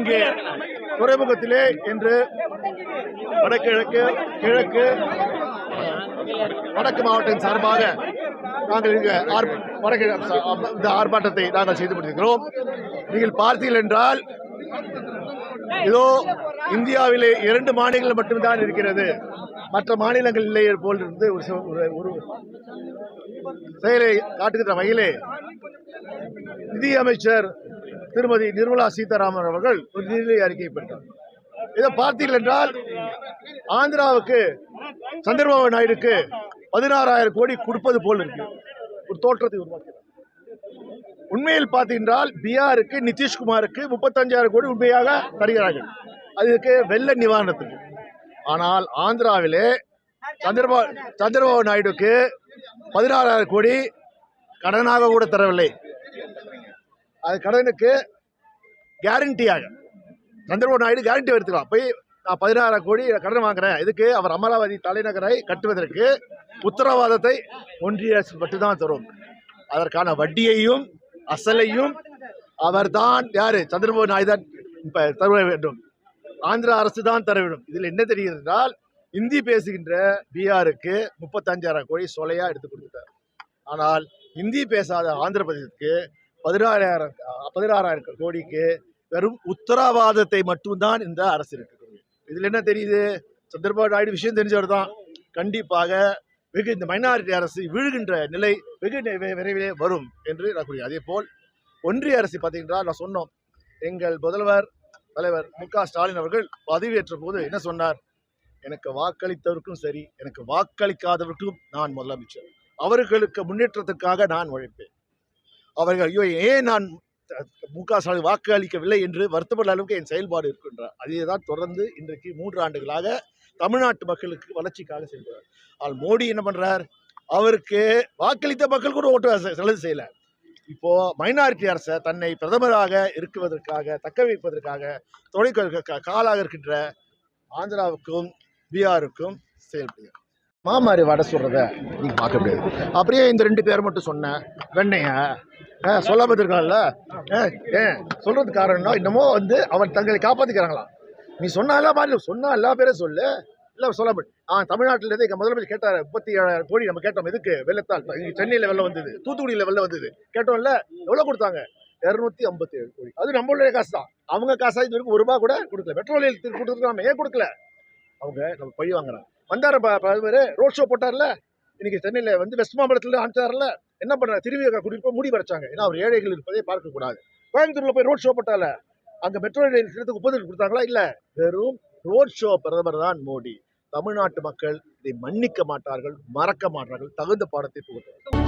இங்கே துறைமுகத்திலே இன்று வடகிழக்கு கிழக்கு வடக்கு மாவட்டத்தின் சார்பாக நாங்கள் இங்கு ஆர்ப்ப- இந்த ஆர்ப்பாட்டத்தை நாங்கள் செய்து முடித்திருக்கிறோம் நீங்கள் பார்த்தீர்கள் என்றால் இதோ இந்தியாவிலே இரண்டு மாநிலங்கள் மட்டும்தான் இருக்கிறது. மற்ற மாநிலங்கள் இல்லை போல் இருந்து ஒரு- ஒரு செயலை காட்டுகின்ற வகையிலே நிதியமைச்சர் திருமதி நிர்மலா சீதாராமன் அவர்கள் ஒரு நிதிநிலை அறிக்கை பெற்றார். இதை பார்த்தீர்கள் என்றால் ஆந்திராவுக்கு சந்திரபாபு நாயுடுக்கு பதினாறாயிரம் கோடி கொடுப்பது போல் இருக்கு. ஒரு தோற்றத்தை உருவாக்கிறார் உண்மையில் பார்த்தீங்கன்றால் பீகாருக்கு நிதிஷ்குமாருக்கு முப்பத்தஞ்சாயிரம் கோடி உண்மையாக தருகிறார்கள். அதுக்கு வெள்ள நிவாரணத்துக்கு. ஆனால் ஆந்திராவிலே சந்திரபாபு சந்திரபாபு நாயுடுக்கு பதினாறாயிரம் கோடி கடனாக கூட தரவில்லை. அது கடனுக்கு கேரண்டியாக சந்திரபாபு நாயுடு கேரண்டி எடுத்துக்கலாம். போய் நான் பதினாறாயிரம் கோடி கடன் வாங்குறேன். இதுக்கு அவர் அமராவதி தலைநகரை கட்டுவதற்கு உத்தரவாதத்தை ஒன்றிய அரசு மட்டும்தான் தரும். அதற்கான வட்டியையும் அசலையும் அவர்தான் யாரு? சந்திரபாபு நாயுடு தான் இப்ப தர வேண்டும். ஆந்திரா அரசு தான் தர வேண்டும். இதில் என்ன தெரிகிறது என்றால் இந்தி பேசுகின்ற பீகாருக்கு முப்பத்தஞ்சாயிரம் கோடி சொலையா எடுத்து கொடுத்துட்டார். ஆனால் இந்தி பேசாத ஆந்திர பிரதேசத்துக்கு பதினாறாயிரம் பதினாறாயிரம் கோடிக்கு வெறும் உத்தரவாதத்தை மட்டும்தான் இந்த அரசு இருக்கு இதில் என்ன தெரியுது? சந்திரபாபு நாயுடு விஷயம் தெரிஞ்சவர் தான் கண்டிப்பாக வெகு இந்த மைனாரிட்டி அரசு வீழ்கின்ற நிலை வெகு விரைவிலே வரும் என்று நான் கூறிய அதே போல் ஒன்றிய அரசு பார்த்தீங்கன்னா நான் சொன்னோம். எங்கள் முதல்வர் தலைவர் மு க ஸ்டாலின் அவர்கள் பதவியேற்ற போது என்ன சொன்னார்? எனக்கு வாக்களித்தவருக்கும் சரி எனக்கு வாக்களிக்காதவருக்கும் நான் முதலமைச்சர். அவர்களுக்கு முன்னேற்றத்துக்காக நான் உழைப்பேன். அவர்கள் ஐயோ ஏன் நான் மு க ஸ்டாலின் வாக்கு அளிக்கவில்லை என்று வருத்தப்பட அளவுக்கு என் செயல்பாடு இருக்கின்றார்? அதே தான் தொடர்ந்து இன்றைக்கு மூன்று ஆண்டுகளாக தமிழ்நாட்டு மக்களுக்கு வளர்ச்சிக்காக செல்கிறார் ஆனால் மோடி என்ன பண்ணுறார் அவருக்கு வாக்களித்த மக்கள் கூட ஓட்டு செலவு செய்யலை. இப்போ மைனாரிட்டி அரசை தன்னை பிரதமராக இருக்குவதற்காக தக்க வைப்பதற்காக துணை காலாக இருக்கின்ற ஆந்திராவுக்கும் பீகாருக்கும் செயல்படுகிறார். மாமாரி வடை சொல்கிறத நீங்கள் பார்க்க முடியாது. அப்படியே இந்த ரெண்டு பேர் மட்டும் சொன்னேன். வெண்ணைய சொல்லாம இருக்கான்ல ஏன் சொல்கிறது காரணம் இன்னமும் வந்து அவன் தங்களை காப்பாற்றிக்கிறாங்களாம் நீ சொன்ன எல்லா மாதிரி சொன்னா எல்லா பேரும் சொல்லு. இல்லை சொல்ல ஆ தமிழ்நாட்டிலேருந்து இருந்து முதலமைச்சர் கேட்டார் முப்பத்தி ஏழாயிரம் கோடி நம்ம கேட்டோம். எதுக்கு? வெள்ளத்தால். சென்னையில் வெள்ளம் வந்தது தூத்துக்குடியில் வெள்ளம் வந்தது. கேட்டோம்ல எவ்வளோ கொடுத்தாங்க? இரநூத்தி ஐம்பத்தி ஏழு கோடி. அது நம்மளுடைய காசு தான் அவங்க காசாக இது வரைக்கும் ஒரு ரூபா கூட கொடுக்கல. பெட்ரோல் கொடுத்துருக்காம ஏன் கொடுக்கல? அவங்க நம்ம பழி வாங்குறாங்க. வந்தார் பிரதமர் ரோட் ஷோ போட்டார்ல. இன்னைக்கு சென்னையில் வந்து வெஸ்ட் மாம்பலத்தில் அனுப்பிச்சார்ல என்ன பண்ணார் திருவிக குடியிருப்போம் மூடி வரைச்சாங்க. ஏன்னா அவர் ஏழைகள் இருப்பதே பார்க்கக்கூடாது கோயம்புத்தூரில் போய் ரோட் ஷோ போட்டால அங்கே மெட்ரோ ரயில் நிலையத்துக்கு ஒப்புதல் கொடுத்தாங்களா? இல்லை. வெறும் ரோட் ஷோ பிரதமர் தான் மோடி. தமிழ்நாட்டு மக்கள் இதை மன்னிக்க மாட்டார்கள் மறக்க மாட்டார்கள். தகுந்த பாடத்தை புகட்டார்கள்